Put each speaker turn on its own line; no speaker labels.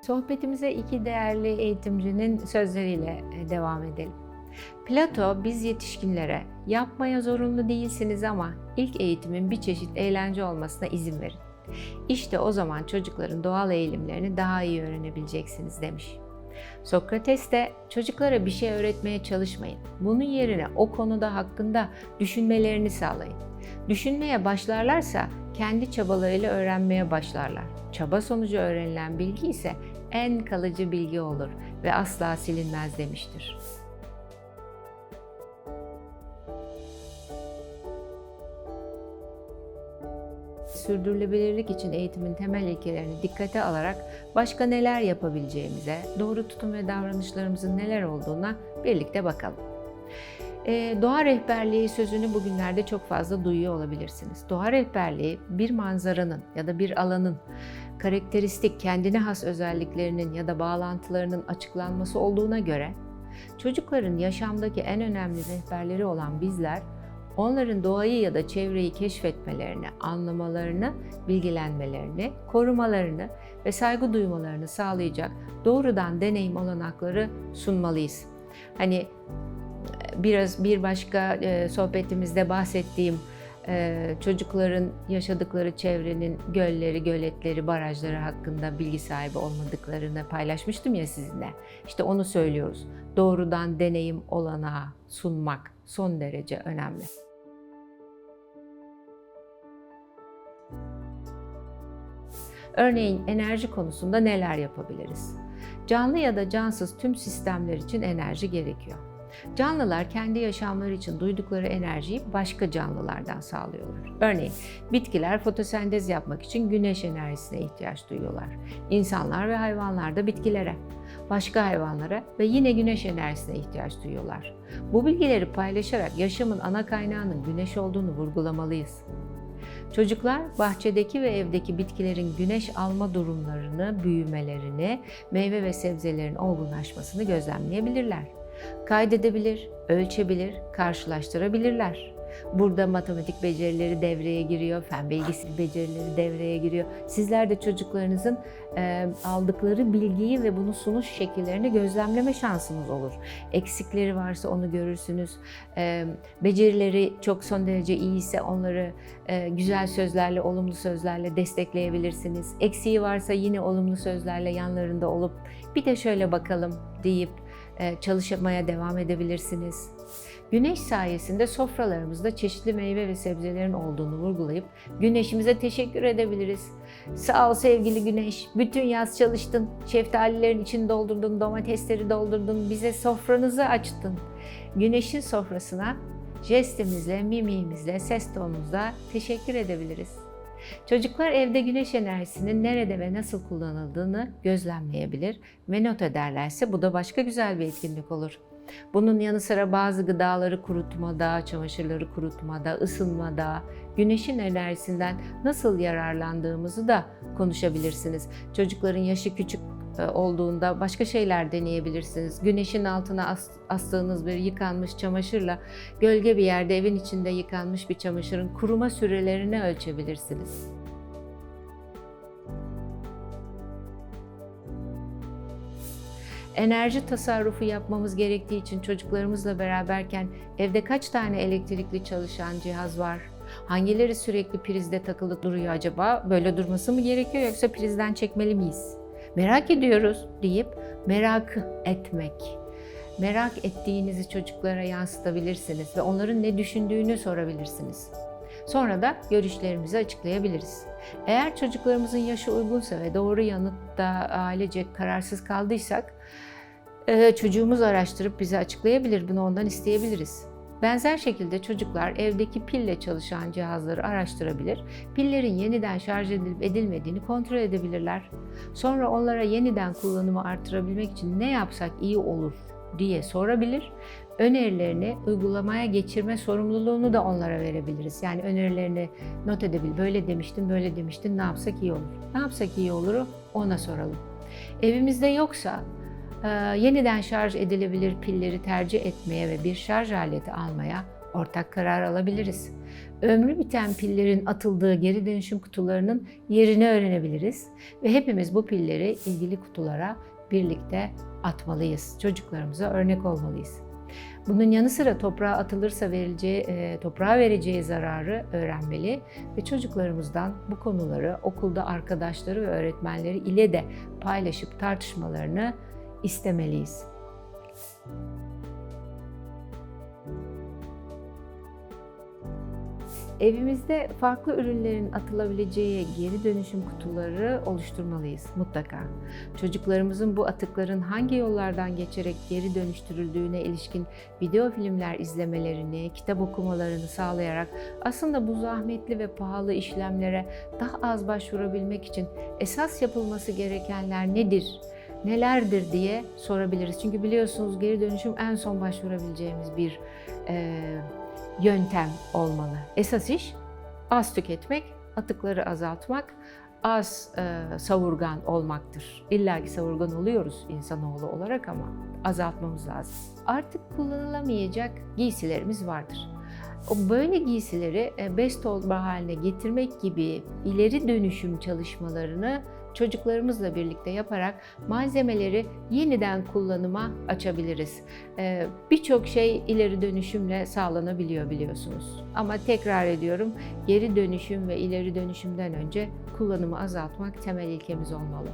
Sohbetimize iki değerli eğitimcinin sözleriyle e, devam edelim. Plato biz yetişkinlere yapmaya zorunlu değilsiniz ama ilk eğitimin bir çeşit eğlence olmasına izin verin. İşte o zaman çocukların doğal eğilimlerini daha iyi öğrenebileceksiniz demiş. Sokrates de çocuklara bir şey öğretmeye çalışmayın. Bunun yerine o konuda hakkında düşünmelerini sağlayın. Düşünmeye başlarlarsa kendi çabalarıyla öğrenmeye başlarlar. Çaba sonucu öğrenilen bilgi ise en kalıcı bilgi olur ve asla silinmez demiştir. Sürdürülebilirlik için eğitimin temel ilkelerini dikkate alarak başka neler yapabileceğimize, doğru tutum ve davranışlarımızın neler olduğuna birlikte bakalım. Ee, doğa rehberliği sözünü bugünlerde çok fazla duyuyor olabilirsiniz. Doğa rehberliği bir manzaranın ya da bir alanın karakteristik kendine has özelliklerinin ya da bağlantılarının açıklanması olduğuna göre çocukların yaşamdaki en önemli rehberleri olan bizler onların doğayı ya da çevreyi keşfetmelerini, anlamalarını, bilgilenmelerini, korumalarını ve saygı duymalarını sağlayacak doğrudan deneyim olanakları sunmalıyız. Hani biraz bir başka e, sohbetimizde bahsettiğim e, çocukların yaşadıkları çevrenin gölleri, göletleri, barajları hakkında bilgi sahibi olmadıklarını paylaşmıştım ya sizinle. İşte onu söylüyoruz. Doğrudan deneyim olanağı sunmak son derece önemli. Örneğin enerji konusunda neler yapabiliriz? Canlı ya da cansız tüm sistemler için enerji gerekiyor. Canlılar kendi yaşamları için duydukları enerjiyi başka canlılardan sağlıyorlar. Örneğin bitkiler fotosentez yapmak için güneş enerjisine ihtiyaç duyuyorlar. İnsanlar ve hayvanlar da bitkilere, başka hayvanlara ve yine güneş enerjisine ihtiyaç duyuyorlar. Bu bilgileri paylaşarak yaşamın ana kaynağının güneş olduğunu vurgulamalıyız. Çocuklar bahçedeki ve evdeki bitkilerin güneş alma durumlarını, büyümelerini, meyve ve sebzelerin olgunlaşmasını gözlemleyebilirler kaydedebilir, ölçebilir, karşılaştırabilirler. Burada matematik becerileri devreye giriyor, fen bilgisi becerileri devreye giriyor. Sizler de çocuklarınızın e, aldıkları bilgiyi ve bunu sunuş şekillerini gözlemleme şansınız olur. Eksikleri varsa onu görürsünüz. E, becerileri çok son derece iyiyse onları e, güzel sözlerle, olumlu sözlerle destekleyebilirsiniz. Eksiği varsa yine olumlu sözlerle yanlarında olup bir de şöyle bakalım deyip çalışmaya devam edebilirsiniz. Güneş sayesinde sofralarımızda çeşitli meyve ve sebzelerin olduğunu vurgulayıp güneşimize teşekkür edebiliriz. Sağ ol sevgili güneş, bütün yaz çalıştın, şeftalilerin içini doldurdun, domatesleri doldurdun, bize sofranızı açtın. Güneşin sofrasına jestimizle, mimiğimizle, ses tonumuzla teşekkür edebiliriz. Çocuklar evde güneş enerjisinin nerede ve nasıl kullanıldığını gözlemleyebilir ve not ederlerse bu da başka güzel bir etkinlik olur. Bunun yanı sıra bazı gıdaları kurutmada, çamaşırları kurutmada, ısınmada, güneşin enerjisinden nasıl yararlandığımızı da konuşabilirsiniz. Çocukların yaşı küçük olduğunda başka şeyler deneyebilirsiniz. Güneşin altına astığınız bir yıkanmış çamaşırla gölge bir yerde evin içinde yıkanmış bir çamaşırın kuruma sürelerini ölçebilirsiniz. Enerji tasarrufu yapmamız gerektiği için çocuklarımızla beraberken evde kaç tane elektrikli çalışan cihaz var? Hangileri sürekli prizde takılı duruyor acaba? Böyle durması mı gerekiyor yoksa prizden çekmeli miyiz? Merak ediyoruz deyip merak etmek. Merak ettiğinizi çocuklara yansıtabilirsiniz ve onların ne düşündüğünü sorabilirsiniz. Sonra da görüşlerimizi açıklayabiliriz. Eğer çocuklarımızın yaşı uygunsa ve doğru yanıtta ailece kararsız kaldıysak, e, çocuğumuz araştırıp bize açıklayabilir, bunu ondan isteyebiliriz. Benzer şekilde çocuklar evdeki pille çalışan cihazları araştırabilir, pillerin yeniden şarj edilip edilmediğini kontrol edebilirler. Sonra onlara yeniden kullanımı artırabilmek için ne yapsak iyi olur diye sorabilir. Önerilerini uygulamaya geçirme sorumluluğunu da onlara verebiliriz. Yani önerilerini not edebilir. Böyle demiştin, böyle demiştin. Ne yapsak iyi olur? Ne yapsak iyi olur? Ona soralım. Evimizde yoksa ee, yeniden şarj edilebilir pilleri tercih etmeye ve bir şarj aleti almaya ortak karar alabiliriz. Ömrü biten pillerin atıldığı geri dönüşüm kutularının yerini öğrenebiliriz ve hepimiz bu pilleri ilgili kutulara birlikte atmalıyız. Çocuklarımıza örnek olmalıyız. Bunun yanı sıra toprağa atılırsa verileceği, e, toprağa vereceği zararı öğrenmeli ve çocuklarımızdan bu konuları okulda arkadaşları ve öğretmenleri ile de paylaşıp tartışmalarını istemeliyiz. Evimizde farklı ürünlerin atılabileceği geri dönüşüm kutuları oluşturmalıyız mutlaka. Çocuklarımızın bu atıkların hangi yollardan geçerek geri dönüştürüldüğüne ilişkin video filmler izlemelerini, kitap okumalarını sağlayarak aslında bu zahmetli ve pahalı işlemlere daha az başvurabilmek için esas yapılması gerekenler nedir? Nelerdir diye sorabiliriz. Çünkü biliyorsunuz geri dönüşüm en son başvurabileceğimiz bir e, yöntem olmalı. Esas iş az tüketmek, atıkları azaltmak, az e, savurgan olmaktır. İlla ki savurgan oluyoruz insanoğlu olarak ama azaltmamız lazım. Artık kullanılamayacak giysilerimiz vardır. O böyle giysileri e, best olma haline getirmek gibi ileri dönüşüm çalışmalarını çocuklarımızla birlikte yaparak malzemeleri yeniden kullanıma açabiliriz. Ee, Birçok şey ileri dönüşümle sağlanabiliyor biliyorsunuz. Ama tekrar ediyorum, geri dönüşüm ve ileri dönüşümden önce kullanımı azaltmak temel ilkemiz olmalı.